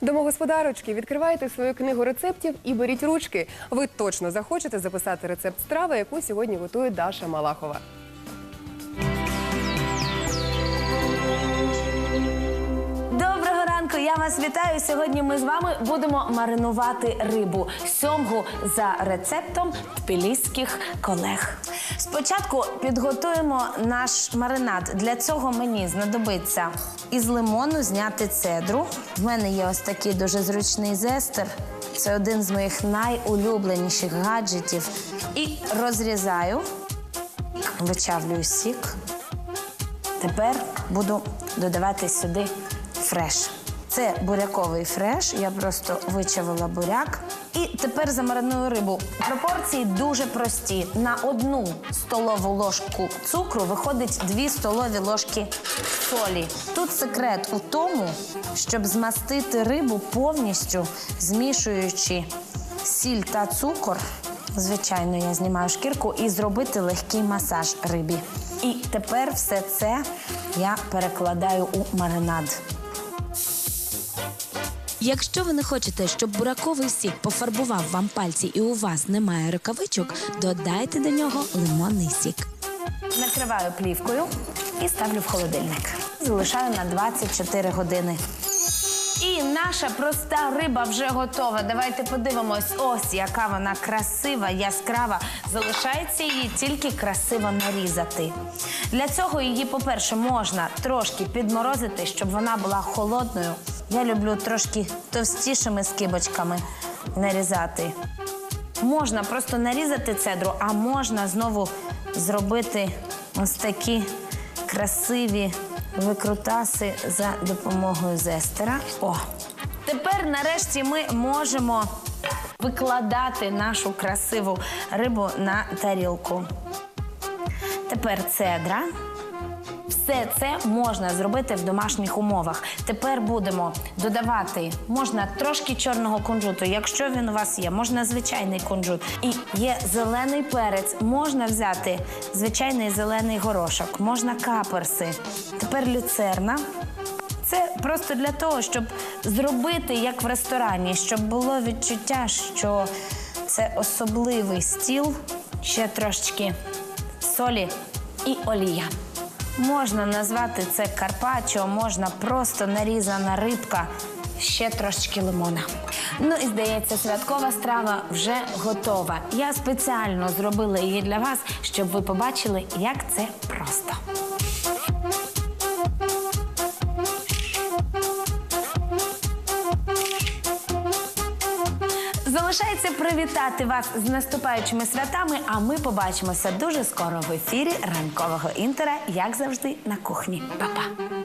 Домогосподарочки, відкривайте свою книгу рецептів і беріть ручки. Ви точно захочете записати рецепт страви, яку сьогодні готує Даша Малахова. Вас вітаю. Сьогодні ми з вами будемо маринувати рибу сьомгу за рецептом тбіліських колег. Спочатку підготуємо наш маринад. Для цього мені знадобиться із лимону зняти цедру. В мене є ось такий дуже зручний зестер. Це один з моїх найулюбленіших гаджетів. І розрізаю, вичавлюю сік. Тепер буду додавати сюди фреш. Це буряковий фреш. Я просто вичавила буряк. І тепер замариную рибу. Пропорції дуже прості. На одну столову ложку цукру виходить 2 столові ложки солі. Тут секрет у тому, щоб змастити рибу повністю, змішуючи сіль та цукор. Звичайно, я знімаю шкірку і зробити легкий масаж рибі. І тепер все це я перекладаю у маринад. Якщо ви не хочете, щоб бураковий сік пофарбував вам пальці і у вас немає рукавичок, додайте до нього лимонний сік. Накриваю плівкою і ставлю в холодильник. Залишаю на 24 години. І наша проста риба вже готова. Давайте подивимось. Ось яка вона красива, яскрава. Залишається її тільки красиво нарізати. Для цього її, по-перше, можна трошки підморозити, щоб вона була холодною. Я люблю трошки товстішими скибочками нарізати. Можна просто нарізати цедру, а можна знову зробити ось такі красиві викрутаси за допомогою зестера. О! Тепер нарешті ми можемо викладати нашу красиву рибу на тарілку. Тепер цедра. Все це можна зробити в домашніх умовах. Тепер будемо додавати можна трошки чорного кунжуту, якщо він у вас є, можна звичайний кунжут. І є зелений перець, можна взяти звичайний зелений горошок, можна каперси. Тепер люцерна. Це просто для того, щоб зробити як в ресторані, щоб було відчуття, що це особливий стіл, ще трошечки солі і олія. Можна назвати це карпаччо, можна просто нарізана рибка, ще трошечки лимона. Ну і здається, святкова страва вже готова. Я спеціально зробила її для вас, щоб ви побачили, як це просто. Залишається привітати вас з наступаючими святами, а ми побачимося дуже скоро в ефірі ранкового інтера, як завжди, на кухні. Па-па!